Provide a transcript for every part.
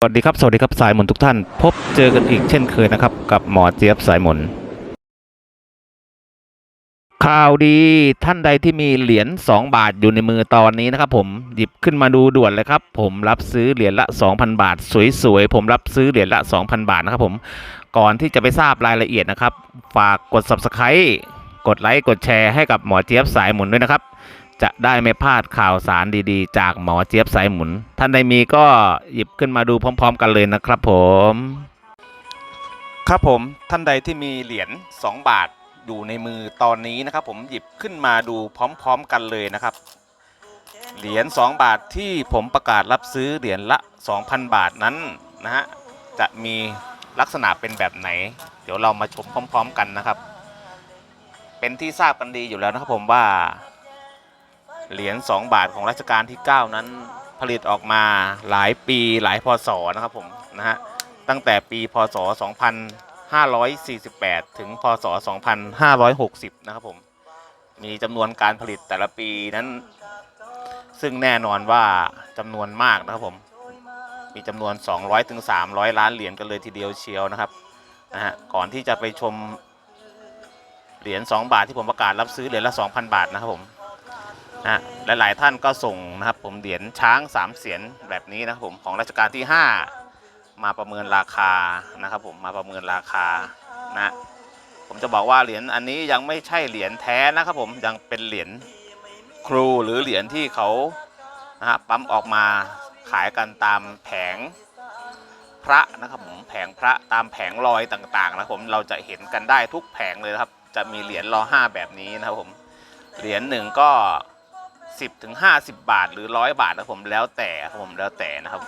สวัสดีครับ สวัสดีครับสายหมนทุกท่าน พบเจอกันอีกเช่นเคยนะครับ กับหมอเจี๊ยบสายหมนข่าวดีท่านใดที่มีเหรียญ2 บาทอยู่ในมือตอนนี้นะครับผมหยิบขึ้นมาดูด่วนเลยครับ ผมรับซื้อเหรียญละ 2,000 บาท สวยๆผมรับซื้อเหรียญละ 2,000 บาทนะครับผมก่อนที่จะไปทราบรายละเอียดนะครับ ฝากกด subscribe กดไลค์กดแชร์ให้กับหมอเจี๊ยบสายหมุนด้วยนะครับ จะได้ไม่พลาดข่าวสารดีๆ จากหมอเจี๊ยบสายหมุน ท่านใดมีก็หยิบขึ้นมาดูพร้อม ๆ กันเลยนะครับผม ครับผมท่านใดที่มีเหรียญ2 บาทอยู่ในมือตอนนี้นะครับ ผมหยิบขึ้นมาดูพร้อม ๆ กันเลยนะครับ เหรียญ2บาทที่ผมประกาศรับซื้อเหรียญละ 2,000 บาทนั้นนะฮะจะมีลักษณะเป็นแบบไหน เดี๋ยวเรามาชมพร้อม ๆ กันนะครับ เป็นที่ทราบกันดีอยู่แล้วนะครับผมว่า เหรียญ2 บาทของรัชกาลที่ 9 นั้นผลิตออกมาหลายปีหลายพศนะครับผมนะฮะตั้งแต่ปีพศ 2548 ถึงพศ 2560 นะครับผมมีจำนวนการผลิตแต่ละปีนั้น ซึ่งแน่นอนว่าจำนวนมากนะครับผม มีจำนวน 200ถึง300 ล้านเหรียญกันเลยทีเดียวเชียวนะครับนะฮะก่อนที่จะไปชมเหรียญ2บาทที่ผมประกาศรับซื้อเหรียญละ 2,000 บาทนะครับผม นะฮะและหลายท่านก็ส่งนะครับผมเหรียญช้างสามเสียนแบบนี้นะครับผมของรัชกาลที่ 5 มาประเมินราคานะครับผมมาประเมินราคานะผมจะบอกว่าเหรียญอันนี้ยังไม่ใช่เหรียญแท้นะครับผมยังเป็นเหรียญครูหรือเหรียญที่เขานะฮะปั๊มออกมาขายกันตามแผงพระนะครับผมแผงพระตามแผงลอยต่างๆนะผมเราจะเห็นกันได้ทุกแผงเลยครับ จะมีเหรียญรอห้าแบบนี้นะครับผมเหรียญหนึ่งก็ 10ถึง50 บาทหรือร้อยบาทนะผมแล้วแต่ครับผมแล้วแต่นะครับ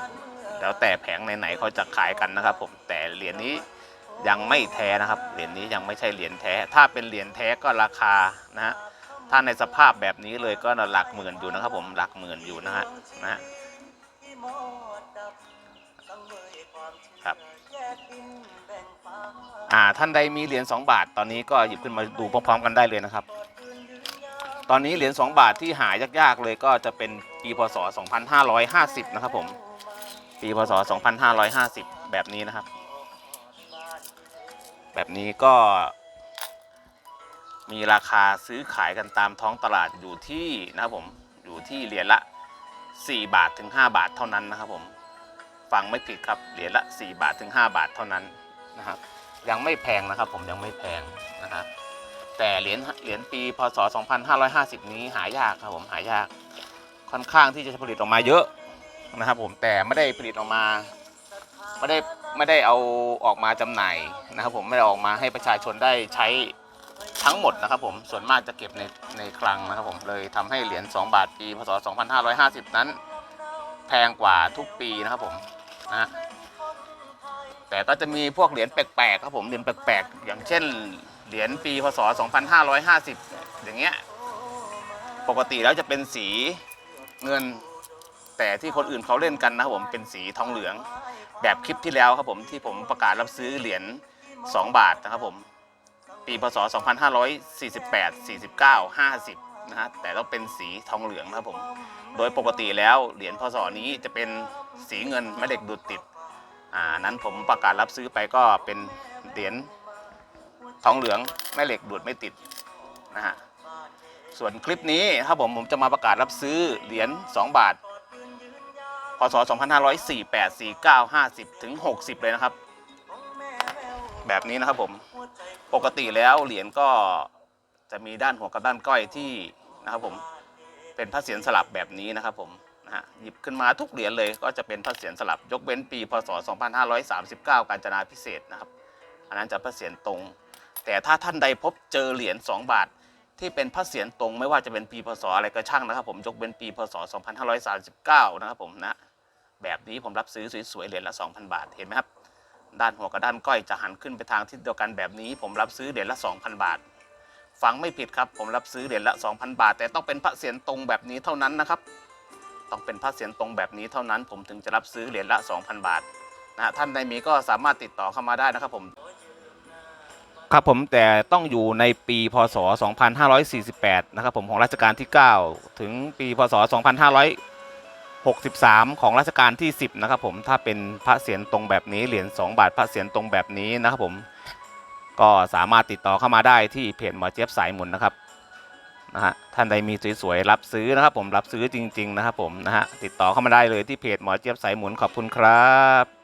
แล้วแต่แผงไหนๆเขาจะขายกันนะครับ ผมแต่เหรียญนี้ยังไม่แท้นะครับเหรียญนี้ยังไม่ใช่เหรียญแท้ ถ้าเป็นเหรียญแท้ก็ราคานะฮะถ้าในสภาพแบบนี้เลยก็หลักหมื่นอยู่นะครับ ผมหลักหมื่นอยู่นะฮะนะฮะครับอ่าท่านใดมีเหรียญ2บาทตอนนี้ก็หยิบขึ้นมาดูพร้อมๆกันได้เลยนะครับ ตอนนี้เหรียญ2บาทที่หายากๆเลยก็จะเป็นปีพศ 2550 นะครับผม ปีพศ 2550 แบบนี้นะครับ แบบนี้ก็ มีราคาซื้อขายกันตามท้องตลาดอยู่ที่นะครับผมอยู่ที่เหรียญละ 4 บาทถึง 5 บาทเท่านั้นนะครับผมฟังไม่ผิดครับเหรียญละ 4 บาทถึง 5 บาทเท่านั้นนะครับยังไม่แพงนะครับผมยังไม่แพงนะครับ แต่เหรียญเหรียญปีพศ 2550 นี้หายากครับผมหายากค่อนข้างที่จะผลิตออกมาเยอะนะครับผมแต่ไม่ได้ผลิตออกมาไม่ได้ไม่ได้เอาออกมาจำหน่ายนะครับผมไม่ได้ออกมาให้ประชาชนได้ใช้ทั้งหมดนะครับผมส่วนมากจะเก็บในในคลังนะครับผมเลยทำให้เหรียญ2 บาทปีพศ 2550 นั้น แพงกว่าทุกปีนะครับผมนะแต่ก็จะมีพวกเหรียญแปลกๆครับผมเหรียญแปลกๆอย่างเช่น เหรียญปีพศ 2550 อย่างเงี้ย ปกติแล้วจะเป็นสีเงิน แต่ที่คนอื่นเขาเล่นกันนะครับผมเป็นสีทองเหลือง แบบคลิปที่แล้วครับผมที่ผมประกาศรับซื้อเหรียญ 2 บาทนะครับผม ปีพศ 2548 49 50 นะฮะ แต่ต้องเป็นสีทองเหลืองนะครับผม โดยปกติแล้วเหรียญพศนี้จะเป็นสีเงินแม่เหล็กดูดติด อ่า นั้นผมประกาศรับซื้อไปก็เป็นเหรียญ ทองเหลืองแม่เหล็กดูดไม่ติดนะฮะส่วนคลิปนี้ครับผมผมจะมาประกาศรับซื้อเหรียญ2บาทพศ2548 49 50 ถึง 60 เลยนะครับ แบบนี้นะครับผมปกติแล้วเหรียญก็จะมีด้านหัวกับด้านก้อยที่นะครับผมเป็นพระเศียรสลับแบบนี้นะครับผมนะฮะหยิบขึ้นมาทุกเหรียญเลยก็จะเป็นพระเศียรสลับยกเว้นปี พศ 2539 กาญจนาพิเศษนะครับ อันนั้นจะพระเศียรตรง แต่ถ้าท่านใดพบเจอเหรียญ2 บาท ที่เป็นพระเศียรตรงไม่ว่าจะเป็นปีพศอะไรก็ช่างนะครับ ผมยกเว้นปีพศ 2539 นะครับผมนะแบบนี้ผมรับซื้อสวยๆเหรียญละ 2,000 บาทเห็นไหมครับด้านหัวกับด้านก้อยจะหันขึ้นไปทางทิศเดียวกันแบบนี้ผมรับซื้อเหรียญละ 2,000 บาทฟังไม่ผิดครับ ผมรับซื้อเหรียญละ 2,000 บาท แต่ต้องเป็นพระเศียรตรงแบบนี้เท่านั้นนะครับ ต้องเป็นพระเศียรตรงแบบนี้เท่านั้น ผมถึงจะรับซื้อเหรียญละ 2,000 บาทนะท่านใดมีก็สามารถติดต่อเข้ามาได้นะครับผม ครับผมแต่ต้องอยู่ในปีพศ 2548 นะครับผมของรัชกาลที่ 9 ถึงปีพศ 2563 ของรัชกาลที่ 10 นะครับผมถ้าเป็นพระเศียรตรงแบบนี้เหรียญ2บาทพระเศียรตรงแบบนี้นะครับผมก็สามารถติดต่อเข้ามาได้ที่เพจหมอเจี๊ยบสายหมุนนะครับนะฮะท่านใดมีสวยๆรับซื้อนะครับผมรับซื้อจริง ๆ นะครับผมนะฮะติดต่อเข้ามาได้เลยที่เพจหมอเจี๊ยบสายหมุนขอบคุณครับ